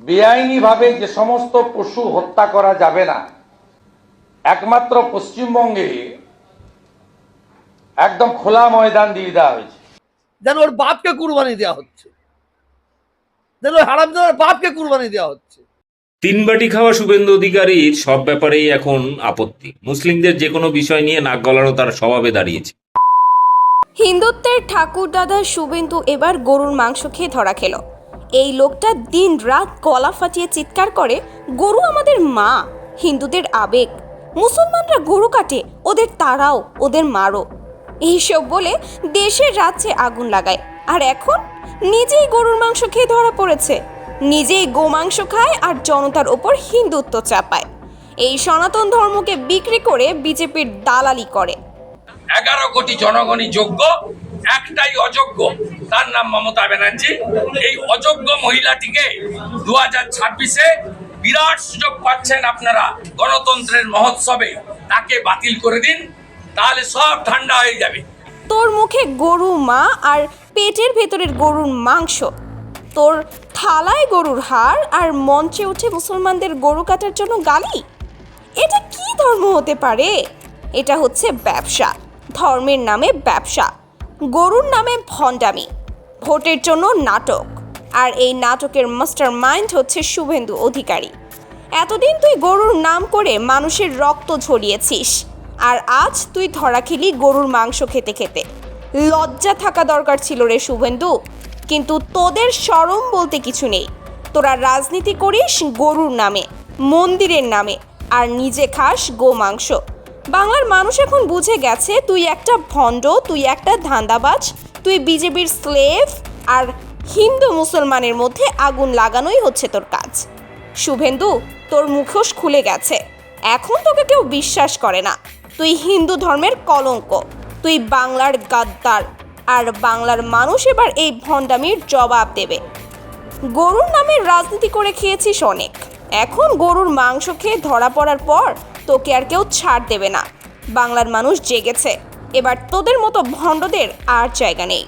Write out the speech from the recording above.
বেআইনিভাবে যে সমস্ত পশু হত্যা করা যাবে না একমাত্র পশ্চিমবঙ্গে একদম খোলা ময়দান দিয়ে দেওয়া হয়েছে। যেন ওর বাপকে কুরবানি দেওয়া হচ্ছে। যেন হারামজাদার বাপকে কুরবানি দেওয়া হচ্ছে। তিন বাটি খাওয়া শুভেন্দু অধিকারীর সব ব্যাপারেই এখন আপত্তি। মুসলিমদের যে কোনো বিষয় নিয়ে নাক গলারও তার স্বভাবে দাঁড়িয়েছে। হিন্দুত্বের ঠাকুর দাদা শুভেন্দু এবার গরুর মাংস খেয়ে ধরা খেল। এই লোকটা দিন রাত গলা ফাটিয়ে চিৎকার করে, গরু আমাদের মা, হিন্দুদের আবেগ। মুসলমানরা গরু কাটে, ওদের তারাও, ওদের মারো এইসব বলে দেশের রাজ্যে আগুন লাগায়। আর এখন নিজেই গরুর মাংস খেয়ে ধরা পড়েছে। নিজেই গোমাংস খায় আর জনতার ওপর হিন্দুত্ব চাপায়। এই সনাতন ধর্মকে বিক্রি করে বিজেপির দালালি করে। এগারো কোটি জনগণই যোগ্য একটাই অযোগ্য, তার নাম মমতা ব্যানার্জি। এই অযোগ্য মহিলাটিকে দু হাজার ছাব্বিশে বিরাট সুযোগ পাচ্ছেন আপনারা গণতন্ত্রের মহোৎসবে। তাকে বাতিল করে দিন, তাহলে সব ঠান্ডা হয়ে যাবে। তোর মুখে গরু মা আর পেটের ভেতরের গরুর মাংস। তোর থালায় গরুর হাড় আর মঞ্চে উঠে মুসলমানদের গরু কাটার জন্য গালি? এটা কি ধর্ম হতে পারে? এটা হচ্ছে ব্যবসা, ধর্মের নামে ব্যবসা। গরুর নামে ভণ্ডামি, ভোটের জন্য নাটক, আর এই নাটকের মাস্টার মাইন্ড হচ্ছে শুভেন্দু অধিকারী। এতদিন তুই গরুর নাম করে মানুষের রক্ত ঝরিয়েছিস, আর আজ তুই ধরা খেলি গরুর মাংস খেতে খেতে। লজ্জা থাকা দরকার ছিল রে শুভেন্দু, কিন্তু তোদের সরম বলতে কিছু নেই। তোরা রাজনীতি করিস গরুর নামে, মন্দিরের নামে, আর নিজে খাস গোমাংস। বাংলার মানুষ এখন বুঝে গেছে তুই একটা ভণ্ড, তুই একটা ধান্দাবাজ, তুই বিজেপির স্লেভ আর হিন্দু মুসলমানের মধ্যে আগুন লাগানোই হচ্ছে তোর কাজ। শুভেন্দু, তোর মুখোশ খুলে গেছে। এখন তোকে কেউ বিশ্বাস করে না। তুই হিন্দু ধর্মের কলঙ্ক, তুই বাংলার গাদ্দার আর বাংলার মানুষ এবার এই ভণ্ডামির জবাব দেবে। গরুর নামে রাজনীতি করে খেয়েছিস অনেক। এখন গরুর মাংস খেয়ে ধরা পড়ার পর তোকে আর কেউ ছাড় দেবে না। বাংলার মানুষ জেগেছে। এবার তোদের মতো ভণ্ডদের আর জায়গা নেই।